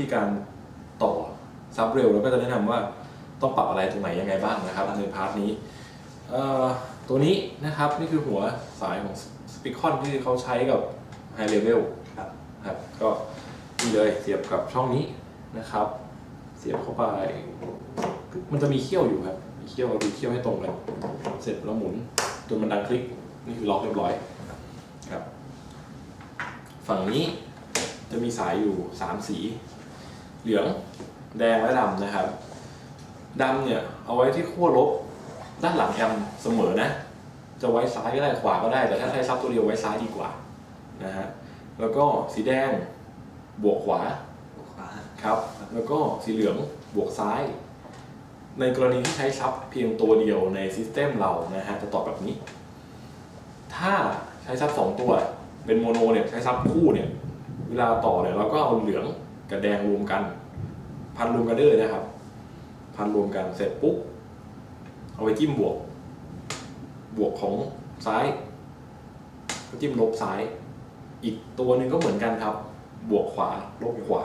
ธีการต่อซับเร็วแล้วก็จะแนะนำว่าต้องปรับอะไรตรงไหนยังไงบ้างนะครับในพาร์ทนี้เอ่อตัวนี้นะครับนี่คือหัวสายของสปิคอนที่เขาใช้กับไฮเลเวลครับครับก็นี่เลยเสียบกับช่องนี้นะครับ เสียบเข้าไป มันจะมีเขี้ยวอยู่ครับมีเขี้ยวเราดูเขี้ยวให้ตรงกันเสร็จแล้วหมุนจนมันดังคลิกนี่คือล็อกเรียบร้อยครับ ฝั่งนี้จะมีสายอยู่สามสี เหลืองแดงและดำนะครับดำเนี่ยเอาไว้ที่ขั้วลบด้านหลังแอมป์เสมอนะ จะไว้ซ้ายก็ได้ขวาก็ได้ แต่ถ้าใช้ซับตัวเดียวไว้ซ้ายดีกว่านะฮะแล้วก็สีแดงบวกขวาขวาครับ แล้วก็สีเหลืองบวกซ้าย ในกรณีที่ใช้ซับเพียงตัวเดียวในซิสเต็มเรานะฮะจะตอบแบบนี้ ถ้าใช้ซับสองตัวเป็นโมโนเนี่ยใช้ซับคู่เนี่ยเวลาต่อเนี่ยเราก็เอาเหลือง กับแดงรวมกัน พันรวมกันได้เลยนะครับ พันรวมกันเสร็จปุ๊บเอาไปจิ้มบวก บวกของซ้ายก็จิ้มลบซ้าย อีกตัวหนึ่งก็เหมือนกันครับ บวกขวาลบขวา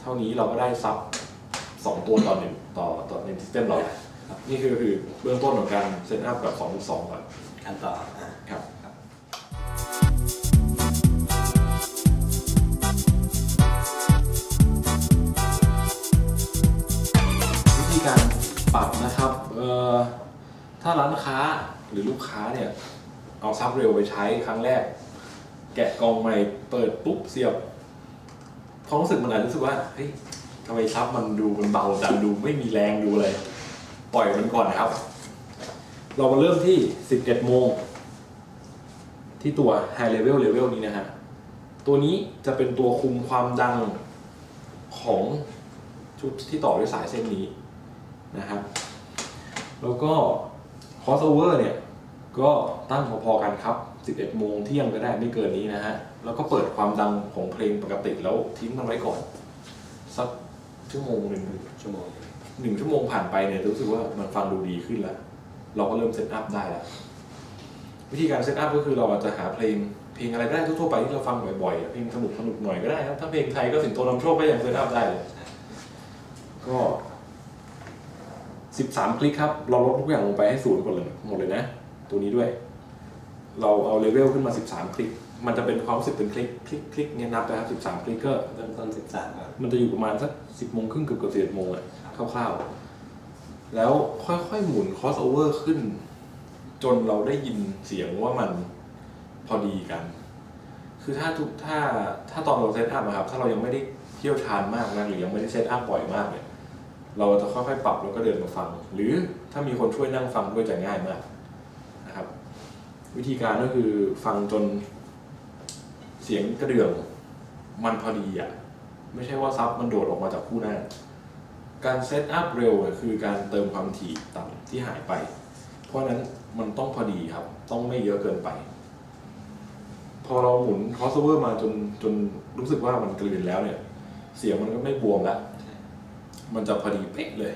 เท่านี้เราก็ได้ซับสองตัวต่อหนึ่งต่อต่อในซิสเต็มเรานี่คือคือเบื้องต้นของการเซตอัพแบบสองสองก่อนขั้นต่อ ถ้าร้านค้าหรือลูกค้าเนี่ย เอาซับเร็วไปใช้ครั้งแรก แกะกล่องใหม่เปิดปุ๊บเสียบความรู้สึกมันอาจจะรู้สึกว่าเฮ้ยทำไมซับมันดูมันเบาจังดูไม่มีแรงดูอะไร ปล่อยมันก่อนนะครับ เรามาเริ่มที่ 11 โมง ที่ตัว High Level Level นี้นะฮะ ตัวนี้จะเป็นตัวคุมความดังของชุดที่ต่อด้วยสายเส้นนี้นะครับ แล้วก็ crossover เนี่ยก็ตั้งพอๆกันครับ 11 โมงเที่ยงก็ได้ไม่เกินนี้นะฮะ แล้วก็เปิดความดังของเพลงปกติแล้วทิ้งมันไว้ก่อน สักชั่วโมงหนึ่งชั่วโมงหนึ่งชั่วโมงผ่านไปเนี่ยรู้สึกว่ามันฟังดูดีขึ้นแล้ว เราก็เริ่มเซตอัพได้แล้ว วิธีการเซตอัพก็คือเราอาจจะหาเพลงเพลงอะไรก็ได้ทั่วๆไปที่เราฟังบ่อยๆเพลงสนุกสนุกหน่อยก็ได้ครับถ้าเพลงไทยก็สิงโตนำโชคก็ยังเซตอัพได้เลยก็ สิบสามคลิกครับ เราลดทุกอย่างลงไปให้ศูนย์หมดเลยหมดเลยนะ ตัวนี้ด้วย เราเอาเลเวลขึ้นมา 13 คลิก มันจะเป็นความรู้สึกเป็นคลิกคลิกคลิกเนี่ยนับไปครับ13 คลิกก็เริ่มต้นสิบสามครับมันจะอยู่ประมาณสักสิบโมงครึ่งเกือบเกือบสิบเอ็ดโมงอะคร่าวๆ แล้วค่อยๆหมุน cross over ขึ้น จนเราได้ยินเสียงว่ามันพอดีกัน คือถ้าทุกถ้าถ้าตอนเราเซตอัพนะครับ ถ้าเรายังไม่ได้เที่ยวชาญมากนะหรือยังไม่ได้เซตอัพบ่อยมากเนี่ย เราจะค่อยๆปรับแล้วก็เดินมาฟัง หรือถ้ามีคนช่วยนั่งฟังด้วยจะง่ายมากนะครับ วิธีการก็คือฟังจนเสียงกระเดื่องมันพอดีอะไม่ใช่ว่าซับมันโดดออกมาจากคู่หน้า การเซตอัพเร็วเนี่ยคือการเติมความถี่ต่ำที่หายไป เพราะนั้นมันต้องพอดีครับ ต้องไม่เยอะเกินไป พอเราหมุน crossover มาจนจนรู้สึกว่ามันกลืนแล้วเนี่ย เสียงมันก็ไม่บวมแล้ว มันจะพอดีเป๊ะเลย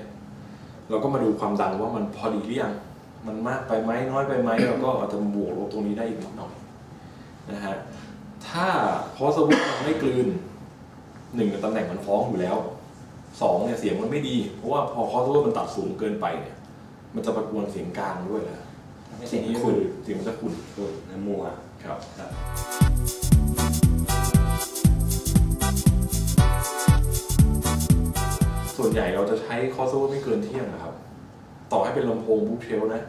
เราก็มาดูความดังว่ามันพอดีหรือยังมันมากไปไหมน้อยไปไหมเราก็อาจจะบวกลบตรงนี้ได้อีกนิดหน่อยนะฮะถ้า crossover มันไม่กลืนหนึ่งตำแหน่งมันฟ้องอยู่แล้วสองเนี่ยเสียงมันไม่ดี เพราะว่าพอ crossover มันตัดสูงเกินไปเนี่ย มันจะประกวนเสียงกลางด้วยนะไม่ทีเสียงนี้คุคืณอเสียงมันจะขุ่นคุณน้ำมัวครับครับ วนใหญ่เราจะใช้ crossover ไม่เกินเที่ยงนะครับ ต่อให้เป็นลำโพงบุ๊เทลนะ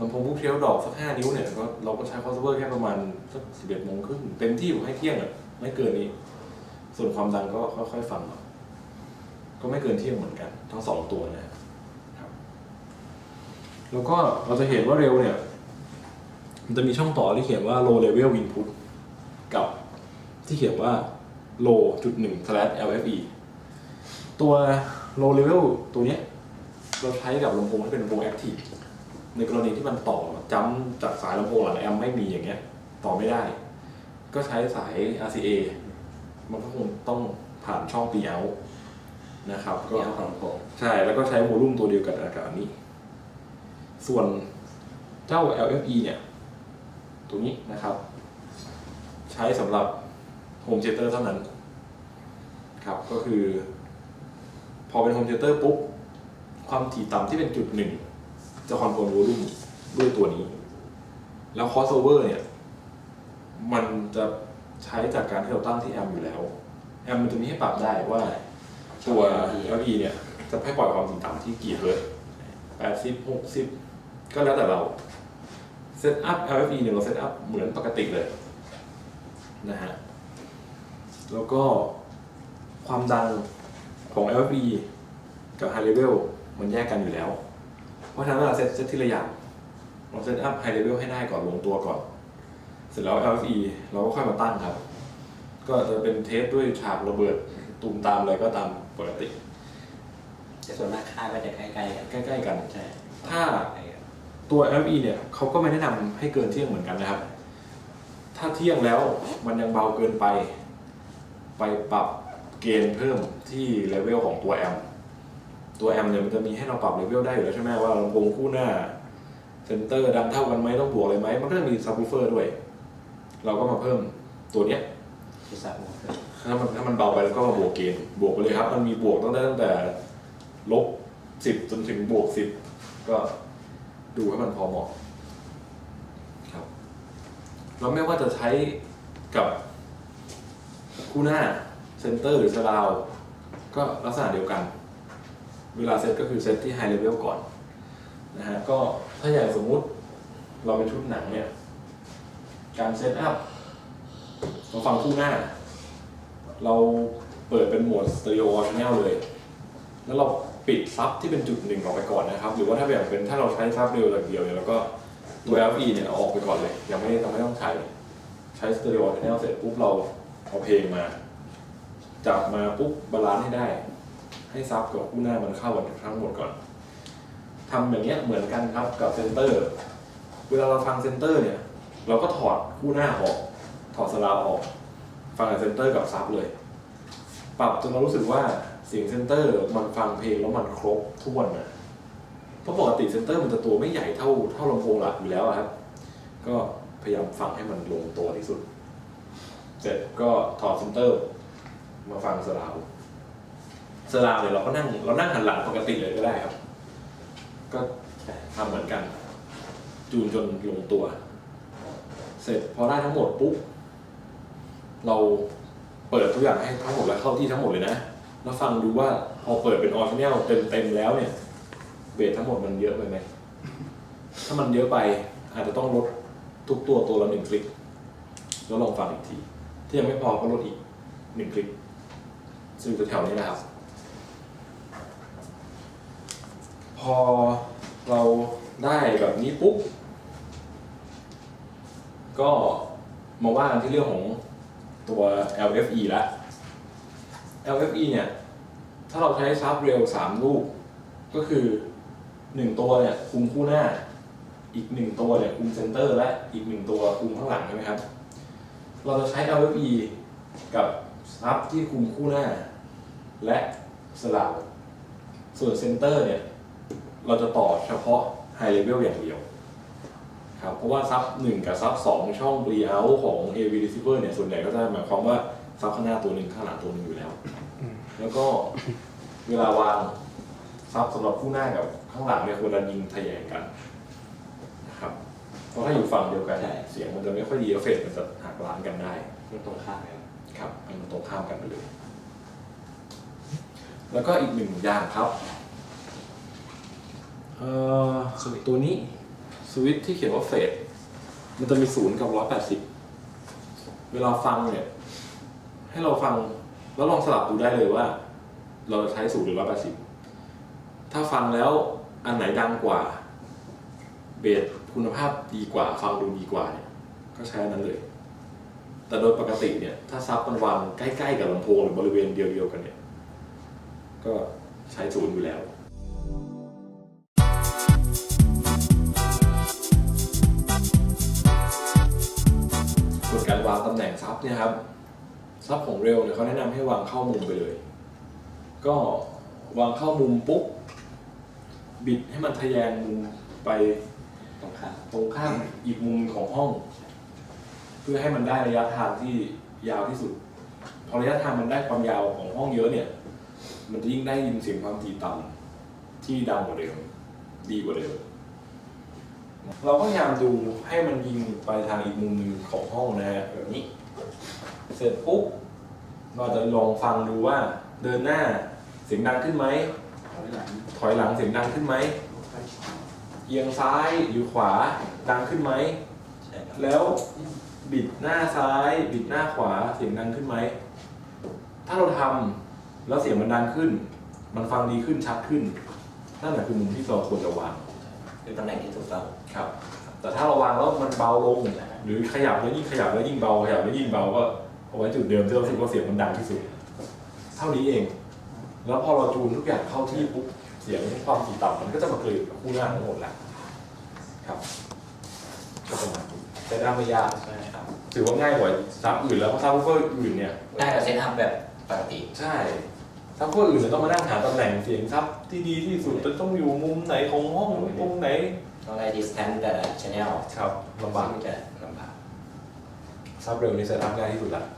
ลำโพงบุ๊เทลดอกสักห้านิ้วเนี่ยก็เราก็ใช้ crossover แค่ประมาณสักสิบเอ็ดโมงครึ่งเต็มที่ผมให้เที่ยงอะไม่เกินนี้ ส่วนความดังก็ค่อยๆฟังก็ไม่เกินเที่ยงเหมือนกัน ทั้งสองตัวนะครับแล้วก็เราจะเห็นว่าเร็วเนี่ยมันจะมีช่องต่อที่เขียนว่า low level input กับที่เขียนว่า low จุดหนึ่ง slash LFE ตัว low level ตัวเนี้ยเราใช้กับลำโพงที่เป็นลำโพง active ในกรณีที่มันต่อจ้ำจากสายลำโพงหลังแอมป์ไม่มีอย่างเงี้ยต่อไม่ได้ ก็ใช้สาย RCA มันก็คงต้องผ่านช่อง P out นะครับก็ก็ของผมใช่แล้วก็ใช้โวลูมตัวเดียวกันกับอันนี้ ส่วนเจ้า LFE เนี่ยตัวนี้นะครับ ใช้สำหรับโฮมเ h เตอร์เท่านั้น ครับก็คือ พอเป็นโฮมเทเตอร์ปุ๊บ ความถี่ต่ำที่เป็นจุดหนึ่งจะคอนโทรลวอลุ่มด้วยตัวนี้ แล้วคอสโอเวอร์เนี่ย มันจะใช้จากการที่เราตั้งที่แอมอยู่แล้ว แอมมันจะมีให้ปรับได้ว่าตัว LE เนี่ย จะให้ปล่อยความถี่ต่ำที่กี่เฮิร์ตแปดสิบหกสิบก็แล้วแต่เราเซตอัพ LFE เนี่ยเราเซตอัพเหมือนปกติเลยนะฮะ แล้วก็ความดัง ของ LFE กับ High Level มันแยกกันอยู่แล้ว เพราะฉะนั้นเราเซตเซตทีละอย่างเราเซตอัพ High Level ให้ได้ก่อนลงตัวก่อน เสร็จแล้ว LFE เราก็ค่อยมาตั้งครับ ก็จะเป็นเทสด้วยฉากระเบิดตูมตามอะไรก็ตามปกติ แต่ส่วนมากค่าก็จะใกล้ๆกันใกล้ๆกัน ใช่ถ้าใกล้กันตัว LFE เนี่ยเขาก็ไม่แนะนำให้เกินเที่ยงเหมือนกันนะครับ ถ้าเที่ยงแล้วมันยังเบาเกินไป ไปปรับ เกณฑ์เพิ่มที่เลเวลของตัวแอมตัวแอมเนี่ยมันจะมีให้เราปรับเลเวลได้อยู่แล้วใช่ไหมว่าลำโพงคู่หน้าเซนเตอร์ดังเท่ากันไหมต้องบวกอะไรไหมมันก็จะมีซับวูเฟอร์ด้วย เราก็มาเพิ่มตัวเนี้ยที่สับหมดเลยถ้ามันถ้ามันเบาไปแล้วก็มาบวกเกณฑ์บวกไปเลยครับ มันมีบวกตั้งแต่ตั้งแต่ลบสิบจนถึงบวกสิบก็ดูให้มันพอเหมาะครับแล้วไม่ว่าจะใช้กับคู่หน้า เซนเตอร์หรือสลาวก็ลักษณะเดียวกัน เวลาเซตก็คือเซตที่ไฮเลเวลก่อนนะฮะก็ถ้าอย่างสมมุติเราเป็นชุดหนังเนี่ย การเซตอัพเราฟังคู่หน้า เราเปิดเป็นโหมดสเตอริโอชแนลเลย แล้วเราปิดซับที่เป็นจุดหนึ่งออกไปก่อนนะครับ หรือว่าถ้าแบบเป็นถ้าเราใช้ซับเร็วอย่างเดียวเนี่ยเราก็ตัว LE เนี่ยเอาออกไปก่อนเลย ยังไม่ต้องไม่ต้องใช้ ใช้สเตอริโอชแนลเสร็จปุ๊บเราเอาเพลงมา จับมาปุ๊บบาลานซ์ให้ได้ ให้ซับกับคู่หน้ามันเข้ากันทั้งหมดก่อนทำอย่างเงี้ยเหมือนกันครับกับเซนเตอร์ เวลาเราฟังเซนเตอร์เนี่ย เราก็ถอดคู่หน้าออก ถอดสลาวออก ฟังกับเซนเตอร์กับซับเลย ปรับจนเรารู้สึกว่าเสียงเซนเตอร์มันฟังเพลงแล้วมันครบถ้วนนะเพราะปกติเซนเตอร์มันจะตัวไม่ใหญ่เท่าเท่าลำโพงหลักอยู่แล้วครับ ก็พยายามฟังให้มันลงตัวที่สุด เสร็จก็ถอดเซนเตอร์ มาฟังสลาวสลาวเนี่ยเราก็นั่งเรานั่งหันหลังปกติเลยก็ได้ครับ ก็ทำเหมือนกัน จูนจนลงตัว เสร็จพอได้ทั้งหมดปุ๊บเราเปิดทุกอย่างให้ทั้งหมดแล้วเข้าที่ทั้งหมดเลยนะแล้วฟังดูว่าพอเปิดเป็นออริจินลเต็มเต็มๆแล้วเนี่ยเบสทั้งหมดมันเยอะไปไหมถ้ามันเยอะไปอาจจะต้องลดทุกตัวตัวละหนึ่งคลิก แล้วลองฟังอีกที ที่ยังไม่พอก็ลดอีกหนึ่งคลิก ซึ่งแถวๆนี้นะครับ พอเราได้แบบนี้ปุ๊บ ก็มาว่ากันที่เรื่องของตัว LFE ละ LFE เนี่ย ถ้าเราใช้ซับเร็ว 3 ลูก ก็คือ 1 ตัวเนี่ยคุมคู่หน้า อีก 1 ตัวเนี่ยคุมเซนเตอร์ และอีก 1 ตัวคุมข้างหลังใช่ไหมครับ เราจะใช้ LFE กับ ซับที่คุมคู่หน้า และสลับส่วนเซนเตอร์เนี่ย เราจะต่อเฉพาะ High Level อย่างเดียวครับเพราะว่าซับหนึ่งกับซับสองช่อง re out ของ AV receiver เนี่ย ส่วนใหญ่ก็จะหมายความว่าซับข้างหน้าตัวหนึ่งข้างหลังตัวหนึ่งอยู่แล้ว แล้วก็เวลาวางซับสำหรับคู่หน้ากับข้างหลังเนี่ยควรจะยิงทะแยงกันนะครับเพราะถ้าอยู่ฝั่งเดียวกันใช่เสียงมันจะไม่ค่อยดีเอฟเฟกต์มันจะหักล้างกันได้มันตรงข้ามกัน ครับมันตรงข้ามกันไปเลย แล้วก็อีกหนึ่งอย่างครับเอ่อสวิตตัวนี้สวิตที่เขียนว่าเฟสมันจะมีศูนย์กับร้อยแปดสิบเวลาฟังเนี่ย ให้เราฟังแล้วลองสลับดูได้เลยว่า เราจะใช้ศูนย์หรือร้อยแปดสิบถ้าฟังแล้วอันไหนดังกว่า เบสคุณภาพดีกว่า ฟังดูดีกว่าเนี่ยก็ใช้อันนั้นเลย แต่โดยปกติเนี่ยถ้าซับมันวางใกล้ๆกับลำโพงหรือบริเวณเดียวๆกันเนี่ยก็ใช้ศูนย์อยู่แล้วส่วนการวางตำแหน่งซับเนี่ยครับซับของเร็วเนี่ยเขาแนะนำให้วางเข้ามุมไปเลย ก็วางเข้ามุมปุ๊บบิดให้มันทะแยงมุมไปตรงข้ามตรงข้ามอีกมุมของห้อง พื่อให้มันได้ระยะทางที่ยาวที่สุด พอระยะทางมันได้ความยาวของห้องเยอะเนี่ย มันจะยิ่งได้ยินเสียงความถี่ต่ำที่ดังกว่าเดิม ดีกว่าเดิม เราก็พยายามดูให้มันยิงไปทางอีกมุมหนึ่งของห้องนะฮะแบบนี้ เสร็จปุ๊บเราจะลองฟังดูว่าเดินหน้าเสียงดังขึ้นไหม ถอยหลังเสียงดังขึ้นไหม เอียงซ้ายหรือขวาดังขึ้นไหม แล้ว บิดหน้าซ้าย บิดหน้าขวาเสียงดังขึ้นไหม ถ้าเราทำแล้วเสียงมันดังขึ้น มันฟังดีขึ้นชัดขึ้น นั่นแหละคือมุมที่เราควรจะวางคือตำแหน่งที่ถูกต้องครับ แต่ถ้าเราวางแล้วมันเบาลง หรือขยับแล้วยิ่งขยับแล้วยิ่งเบาขยับแล้วยิ่งเบาก็เอาไว้จุดเดิมที่เรารู้สึกว่าเสียงมันดังที่สุด เท่านี้เอง แล้วพอเราจูนทุกอย่างเข้าที่ปุ๊บเสียงความถี่ต่ำมันก็จะมาเกลือกับคู่หน้าทั้งหมดแหละครับก็ประมาณนี้ แต่ถ้าไม่ยากใช่ครับถือว่าง่ายกว่าซับอื่นแล้วเพราะซับวูฟเฟอร์อื่นเนี่ย ได้กับเซตอัพแบบปกติใช่ซับวูฟเฟอร์อื่นจะต้องมานั่งหาตำแหน่งเสียงซับที่ดีที่สุดจะต้องอยู่มุมไหนของห้องตรงไหนต้องไล่ดิสแทนแต่ละชแนลครับลำบากซึ่งจะลำบากซับเร็วนี่เซตอัพง่ายที่สุดละครับครับ